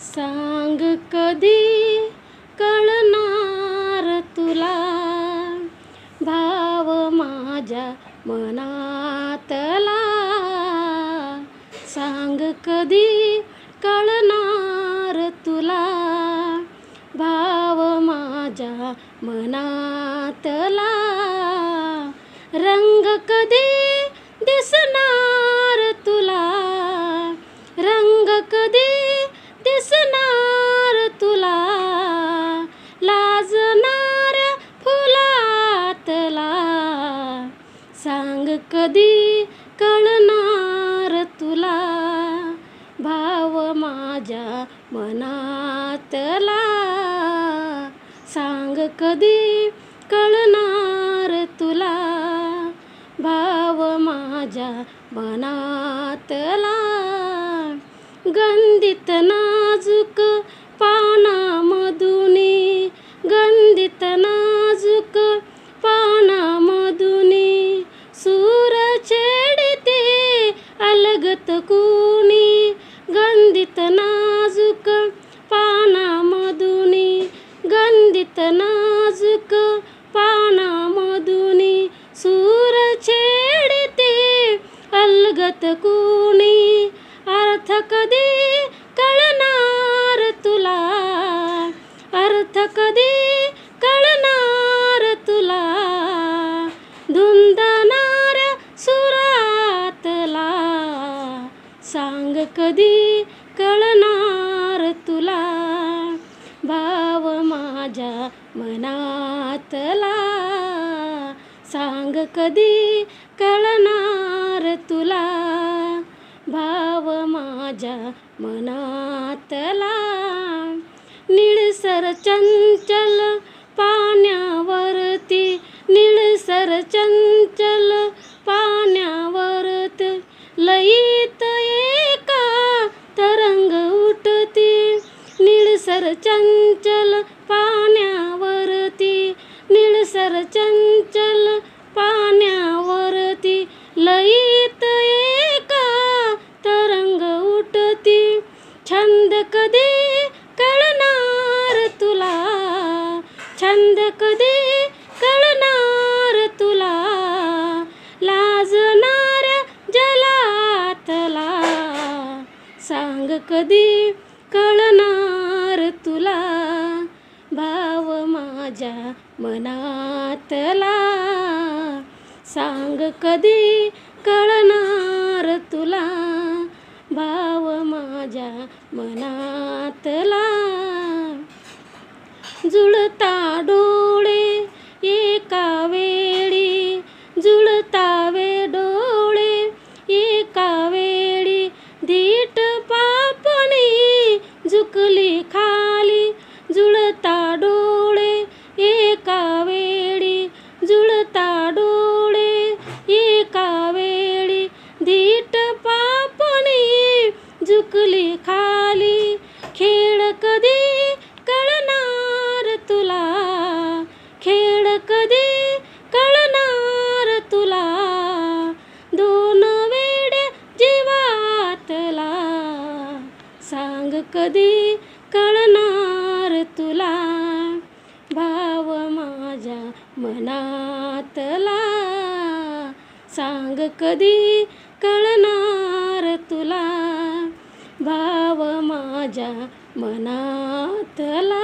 सांग कधी कळणार तुला? भाव माझ्या मनातला. सांग कधी कळणार तुला? भाव माझ्या मनातला. रंग कधी दिसणार सांग कधी कळणार तुला? भाव माझ्या मनातला. सांग कधी कळणार तुला? भाव माझ्या मनातला. गंदित ना अलगत कुणी? अर्थ कधी कळणार तुला? अर्थ कधी कळणार तुला? धुंदणाऱ्या सुरातला सांग कधी कळणार तुला? भाव माझ्या मनातला सांग कधी कळणार माझ्या मनातला निळसर चंचल पाण्यावरती निळसर चंचल पाण्यावरत लईत एका तरंग उठती निळसर चंचल पाण्यावरती निळसर चंचल कधी कळणार तुला? छंद कधी कळणार तुला? लाजणाऱ्या जलातला? सांग कधी कळणार तुला? भाव माझ्या मनातला. सांग कधी कळणार तुला? माझ्या मनातला जुळता झुकली खाली खेळ कधी कळणार तुला? खेळ कधी कळणार तुला? दोन वेड्या जीवातला सांग कधी कळणार तुला? भाव माझ्या मनातला सांग कधी कळणार तुला? माझ्या मनातला